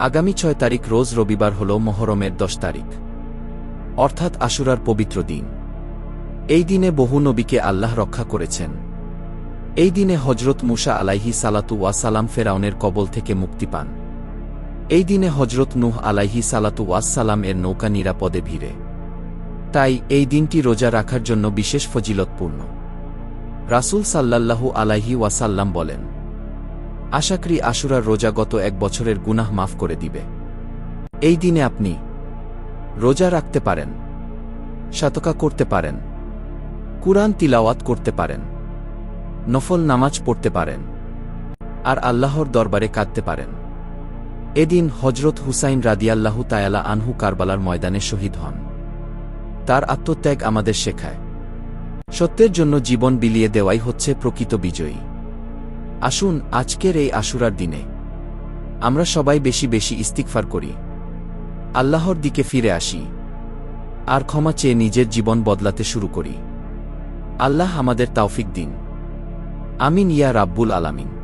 আগামী ছয় তারিখ রোজ রবিবার হল মহরমের দশ তারিখ। অর্থাৎ আশুরার পবিত্র দিন। এই দিনে বহু নবীকে আল্লাহ রক্ষা করেছেন। এই দিনে হজরত মুসা আলাইহি সালাতু ওয়াসালাম ফেরাউনের কবল থেকে মুক্তি পান। এই দিনে হজরত নুহ আলাইহি সালাতু ওয়াসালাম এর নৌকা নিরাপদে ভিড়ে। তাই এই দিনটি রোজা রাখার জন্য বিশেষ ফজিলতপূর্ণ। রাসূল সাল্লাল্লাহু আলাইহি ওয়াসাল্লাম বলেন আশা করি আশুরার রোজা গত এক বছরের গুনাহ মাফ করে দিবে। এই দিনে আপনি রোজা রাখতে পারেন শাতকা করতে পারেন, কুরআন তিলাওয়াত করতে পারেন, নফল নামাজ পড়তে পারেন, আর আল্লাহর দরবারে কাঁদতে পারেন। এদিন হজরত হুসাইন রাদিয়াল্লাহু তায়ালা আনহু কারবালার ময়দানে শহীদ হন। তার আত্মত্যাগ আমাদের শেখায়। সত্যের জন্য জীবন বিলিয়ে দেওয়াই হচ্ছে প্রকৃত বিজয়ী। আসুন, আজকের এই আশুরার দিনে আমরা সবাই বেশি বেশি ইস্তিকফার করি। আল্লাহর দিকে ফিরে আসি। আর ক্ষমা চেয়ে নিজের জীবন বদলাতে শুরু করি। আল্লাহ আমাদের তাওফিক দিন। আমিন ইয়া রাব্বুল আলামিন।